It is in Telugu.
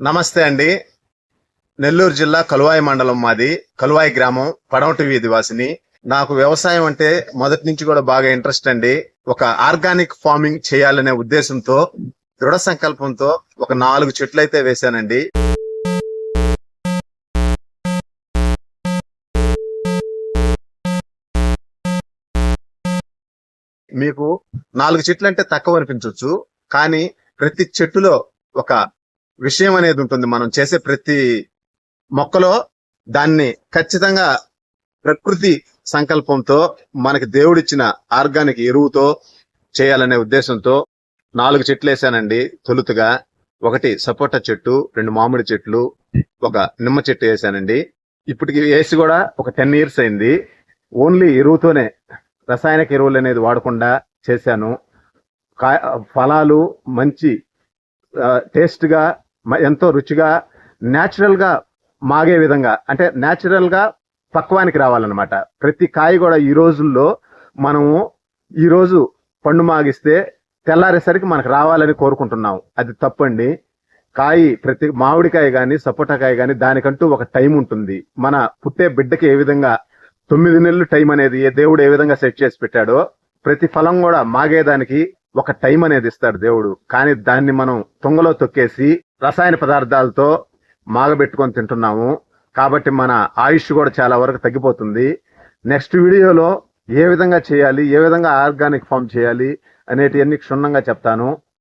నమస్తే అండి. నెల్లూరు జిల్లా కలువాయి మండలం మాది. కలువాయి గ్రామం పడమటి వీధి వాసిని. నాకు వ్యవసాయం అంటే మొదటి నుంచి కూడా బాగా ఇంట్రెస్ట్ అండి. ఒక ఆర్గానిక్ ఫార్మింగ్ చేయాలనే ఉద్దేశంతో దృఢ సంకల్పంతో ఒక నాలుగు చెట్లు అయితే వేశానండి. మీకు నాలుగు చెట్లు అంటే తక్కువ అనిపించవచ్చు కానీ ప్రతి చెట్టులో ఒక విషయం అనేది ఉంటుంది. మనం చేసే ప్రతి మొక్కలో దాన్ని ఖచ్చితంగా ప్రకృతి సంకల్పంతో మనకి దేవుడిచ్చిన ఆర్గానిక్ ఎరువుతో చేయాలనే ఉద్దేశంతో నాలుగు చెట్లు వేసానండి తొలుతుగా. ఒకటి సపోటా చెట్టు రెండు మామిడి చెట్లు ఒక నిమ్మ చెట్టు వేసానండి. ఇప్పటికి వేసి కూడా ఒక టెన్ ఇయర్స్ అయింది. ఓన్లీ ఎరువుతోనే రసాయనిక ఎరువులు అనేది వాడకుండా చేశాను. కా- ఫలాలు మంచి టేస్ట్గా ఎంతో రుచిగా న్యాచురల్గా మాగే విధంగా అంటే న్యాచురల్గా పక్వానికి రావాలన్నమాట. ప్రతి కాయ కూడా ఈ రోజుల్లో మనము ఈరోజు పండు మాగిస్తే తెల్లారేసరికి మనకు రావాలని కోరుకుంటున్నాం. అది తప్పండి. కాయ ప్రతి మామిడికాయ గాని సపోటాకాయ కానీ దానికంటూ ఒక టైం ఉంటుంది. మన పుట్టే బిడ్డకి ఏ విధంగా తొమ్మిది నెలలు టైం అనేది ఏ దేవుడు ఏ విధంగా సెట్ చేసి పెట్టాడో ప్రతి ఫలం కూడా మాగేదానికి ఒక టైం అనేది ఇస్తాడు దేవుడు. కానీ దాన్ని మనం తుంగలో తొక్కేసి రసాయన పదార్థాలతో మాగబెట్టుకొని తింటున్నాము. కాబట్టి మన ఆయుష్ కూడా చాలా వరకు తగ్గిపోతుంది. నెక్స్ట్ వీడియోలో ఏ విధంగా చేయాలి ఏ విధంగా ఆర్గానిక్ ఫామ్ చేయాలి అనేటివన్నీ క్షుణ్ణంగా చెప్తాను.